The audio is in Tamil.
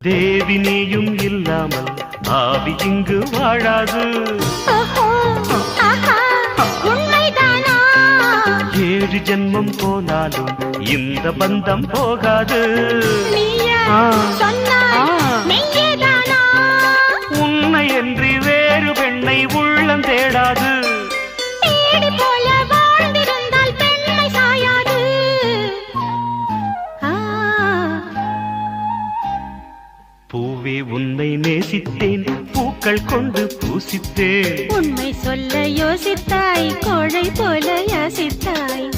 தேவி நீயும் இல்லாமல் ஆவி இங்கு வாழாது? ஏழு ஜென்மம் போனாலும் இந்த பந்தம் போகாது? உன்னை என்று பூவே உன்னை நேசித்தேன். பூக்கள் கொண்டு பூசித்தேன். உண்மை சொல்ல யோசித்தாய் கோழை போல யாசித்தாய்.